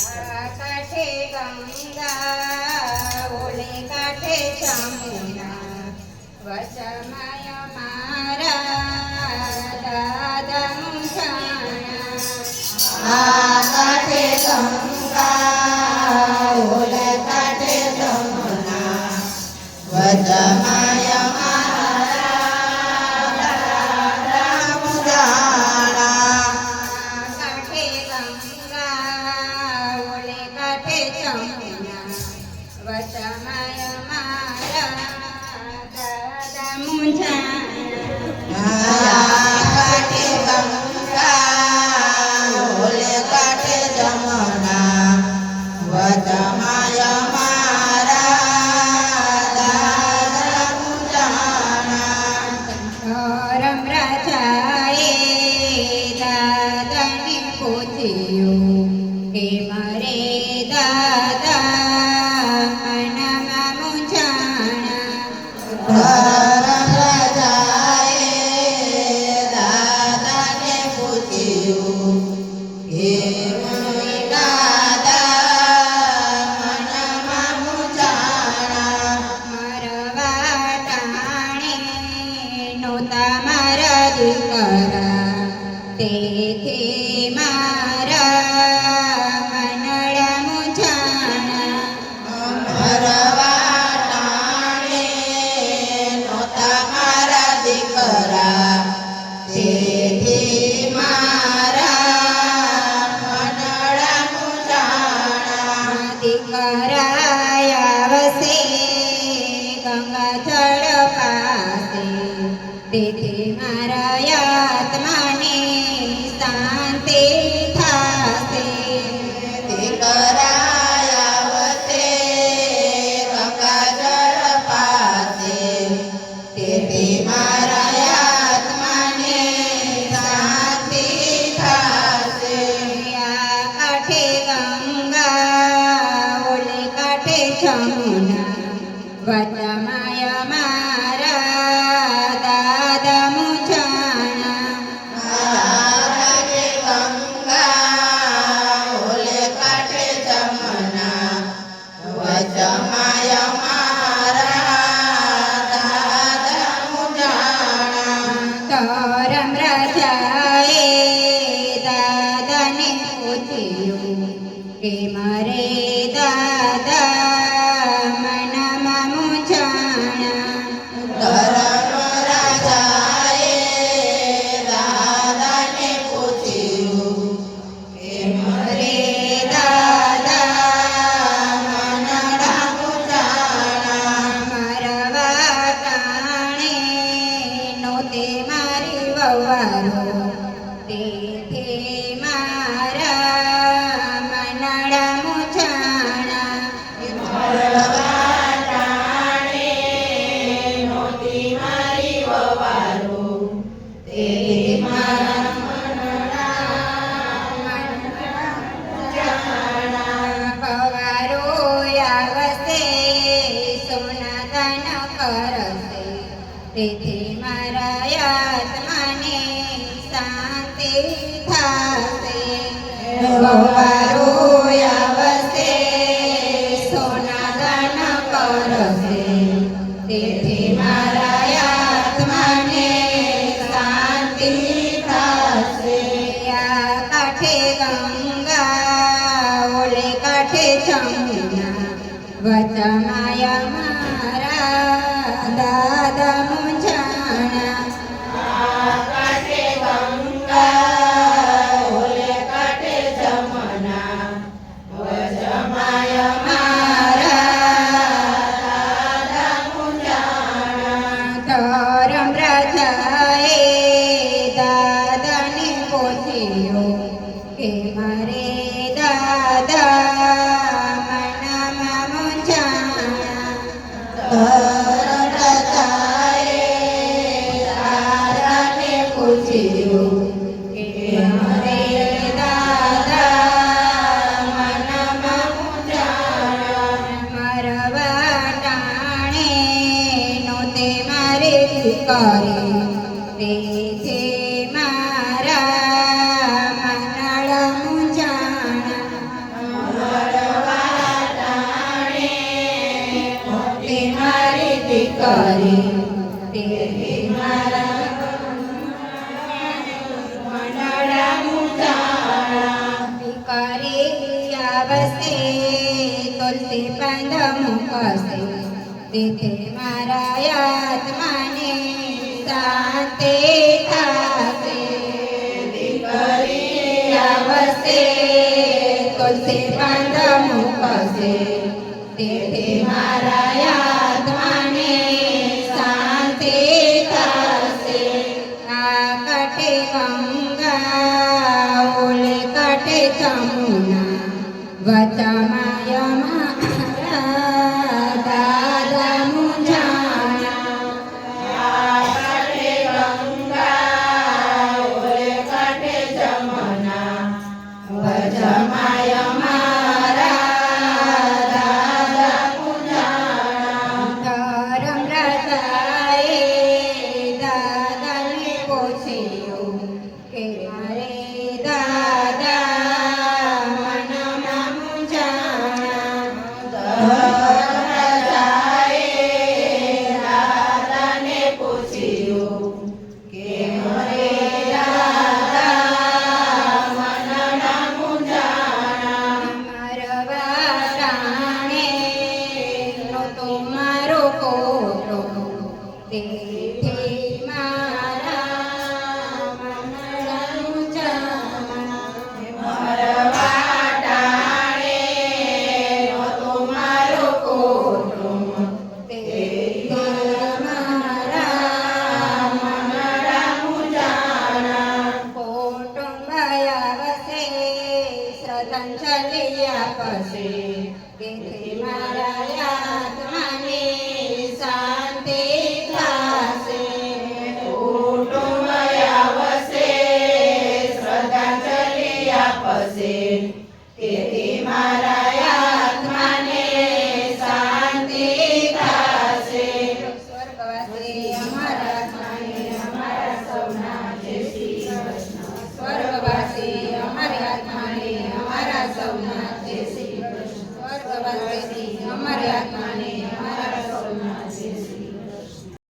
కఠే గంగా ఓలే కఠే చమునా వసమయ మారా దాదము కఠే గంగా Vata મારા આત્માને શાંતિ થાશે. તેથી મારા આત્માને શાંતિ થશે. ભવારો આવશે સોના દાન કરશે. તેથી વચમાયા મારા દાદા મુજાણા કરે તે મારા મનાળ મારી દીકરી તે મારા तुलसी बंद मुखसे तिथे मारा आत्माने શાંતિ થાશે દીકરી આવશે તુલસી પાંદ મુકશે મારા આત્માને શાંતિ થાશે આ કટે ગંગા ઓલે કટે જમુના વચમાયમાં ભજ માય મા